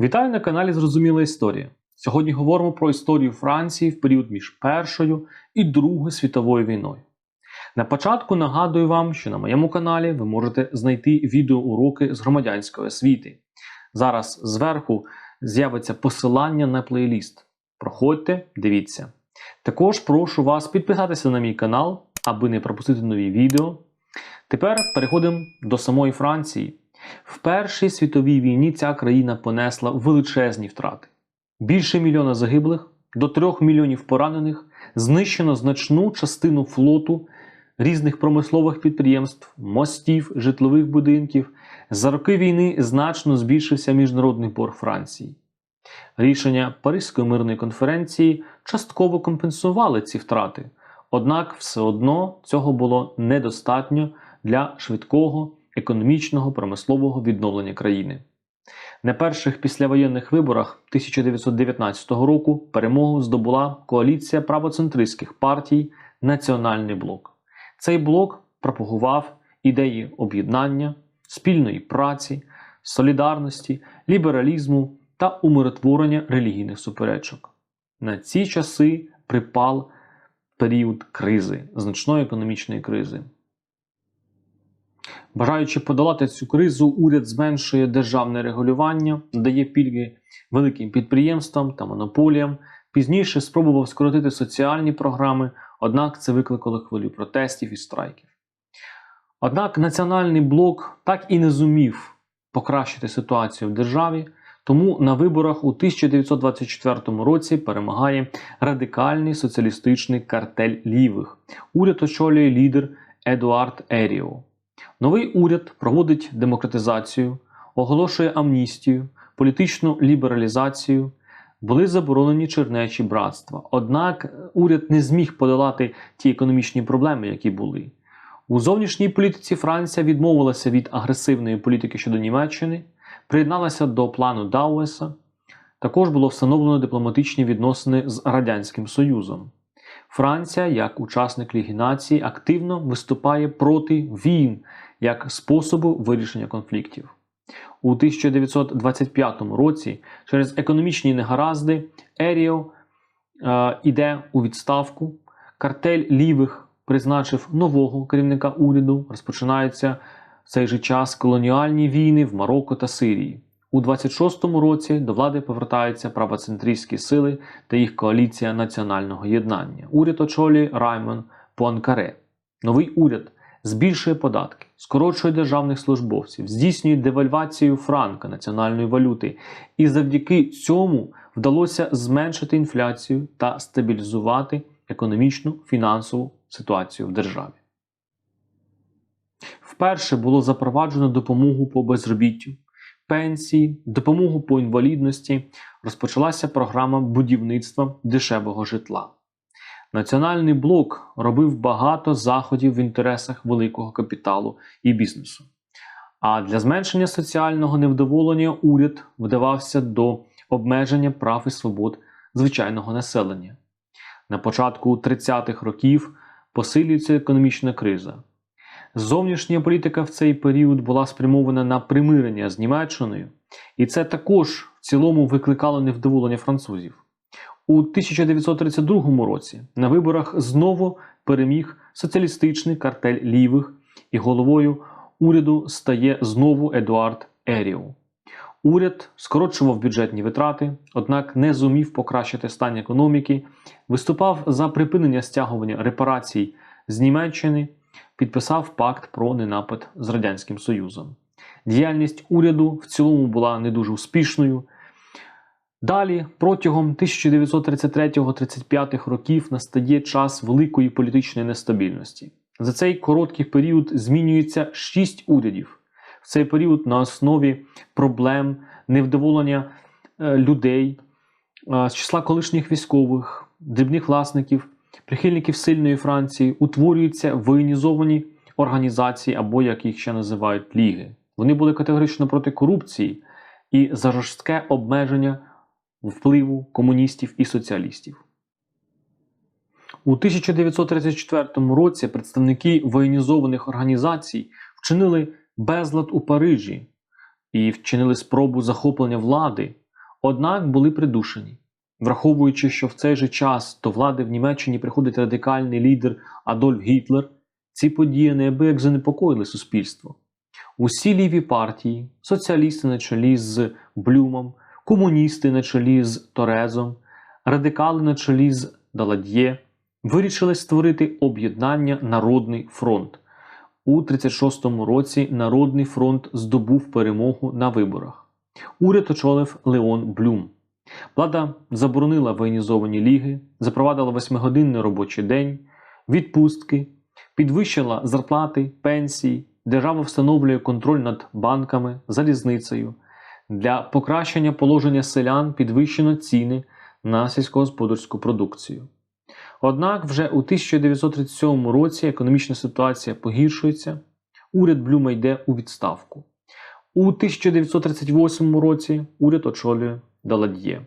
Вітаю на каналі Зрозуміла Історія. Сьогодні говоримо про історію Франції в період між Першою і Другою світовою війною. На початку нагадую вам, що на моєму каналі ви можете знайти відеоуроки з громадянської освіти. Зараз зверху з'явиться посилання на плейліст. Проходьте, дивіться. Також прошу вас підписатися на мій канал, аби не пропустити нові відео. Тепер переходимо до самої Франції. В Першій світовій війні ця країна понесла величезні втрати. Більше мільйона загиблих, до трьох мільйонів поранених, знищено значну частину флоту, різних промислових підприємств, мостів, житлових будинків. За роки війни значно збільшився міжнародний борг Франції. Рішення Паризької мирної конференції частково компенсували ці втрати, однак все одно цього було недостатньо для швидкого економічного промислового відновлення країни. На перших післявоєнних виборах 1919 року перемогу здобула коаліція правоцентристських партій Національний блок. Цей блок пропагував ідеї об'єднання, спільної праці, солідарності, лібералізму та умиротворення релігійних суперечок. На ці часи припав період кризи, значної економічної кризи. Бажаючи подолати цю кризу, уряд зменшує державне регулювання, дає пільги великим підприємствам та монополіям. Пізніше спробував скоротити соціальні програми, однак це викликало хвилю протестів і страйків. Однак національний блок так і не зумів покращити ситуацію в державі, тому на виборах у 1924 році перемагає радикальний соціалістичний картель лівих. Уряд очолює лідер Едуард Еріо. Новий уряд проводить демократизацію, оголошує амністію, політичну лібералізацію. Були заборонені чернечі братства. Однак уряд не зміг подолати ті економічні проблеми, які були. У зовнішній політиці Франція відмовилася від агресивної політики щодо Німеччини, приєдналася до плану Дауеса. Також було встановлено дипломатичні відносини з Радянським Союзом. Франція, як учасник Ліги націй, активно виступає проти війн як способу вирішення конфліктів. У 1925 році через економічні негаразди Еріо е, іде у відставку. Картель лівих призначив нового керівника уряду. Розпочинаються в цей же час колоніальні війни в Марокко та Сирії. У 26-му році до влади повертаються правоцентристські сили та їх коаліція національного єднання. Уряд очолює Раймон Пуанкаре. Новий уряд збільшує податки, скорочує державних службовців, здійснює девальвацію франка національної валюти, і завдяки цьому вдалося зменшити інфляцію та стабілізувати економічну фінансову ситуацію в державі. Вперше було запроваджено допомогу по безробіттю, пенсії, допомогу по інвалідності. Розпочалася програма будівництва дешевого житла. Національний блок робив багато заходів в інтересах великого капіталу і бізнесу. А для зменшення соціального невдоволення уряд вдавався до обмеження прав і свобод звичайного населення. На початку 30-х років посилюється економічна криза. Зовнішня політика в цей період була спрямована на примирення з Німеччиною, і це також в цілому викликало невдоволення французів. У 1932 році на виборах знову переміг соціалістичний картель лівих, і головою уряду стає знову Едуард Еріо. Уряд скорочував бюджетні витрати, однак не зумів покращити стан економіки, виступав за припинення стягування репарацій з Німеччини, підписав пакт про ненапад з Радянським Союзом. Діяльність уряду в цілому була не дуже успішною. Далі, протягом 1933-35 років настає час великої політичної нестабільності. За цей короткий період змінюється шість урядів. В цей період на основі проблем, невдоволення е, людей, е, з числа колишніх військових, дрібних власників, прихильників сильної Франції утворюються воєнізовані організації або як їх ще називають ліги. Вони були категорично проти корупції і за жорстке обмеження впливу комуністів і соціалістів. У 1934 році представники воєнізованих організацій вчинили безлад у Парижі і вчинили спробу захоплення влади. однак були придушені. Враховуючи, що в цей же час до влади в Німеччині приходить радикальний лідер Адольф Гітлер, ці події неабияк занепокоїли суспільство. Усі ліві партії, соціалісти на чолі з Блюмом, комуністи на чолі з Торезом, радикали на чолі з Далад'є вирішили створити об'єднання Народний фронт. У 36-му році Народний фронт здобув перемогу на виборах. Уряд очолив Леон Блюм. Влада заборонила воєнізовані ліги, запровадила восьмигодинний робочий день, відпустки, підвищила зарплати, пенсії, держава встановлює контроль над банками, залізницею. Для покращення положення селян підвищено ціни на сільськогосподарську продукцію. Однак вже у 1937 році економічна ситуація погіршується, уряд Блюма йде у відставку. У 1938 році уряд очолює Далад'є.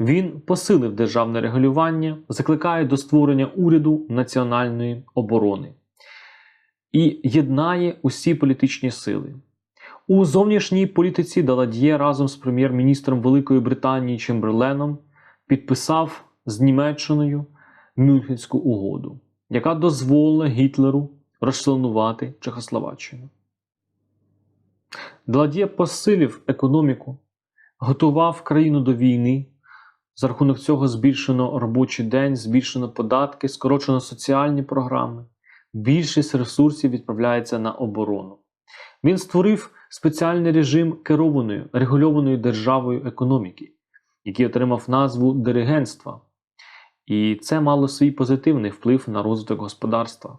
Він посилив державне регулювання, закликає до створення уряду національної оборони і єднає усі політичні сили. У зовнішній політиці Далад'є разом з прем'єр-міністром Великої Британії Чемберленом підписав з Німеччиною Мюнхенську угоду, яка дозволила Гітлеру розчленувати Чехословаччину. Далад'є посилив економіку, готував країну до війни. За рахунок цього збільшено робочий день, збільшено податки, скорочено соціальні програми. Більшість ресурсів відправляється на оборону. Він створив спеціальний режим керованої, регульованої державою економіки, який отримав назву диригентства. І це мало свій позитивний вплив на розвиток господарства.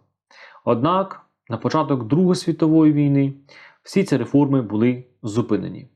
Однак, на початок Другої світової війни всі ці реформи були зупинені.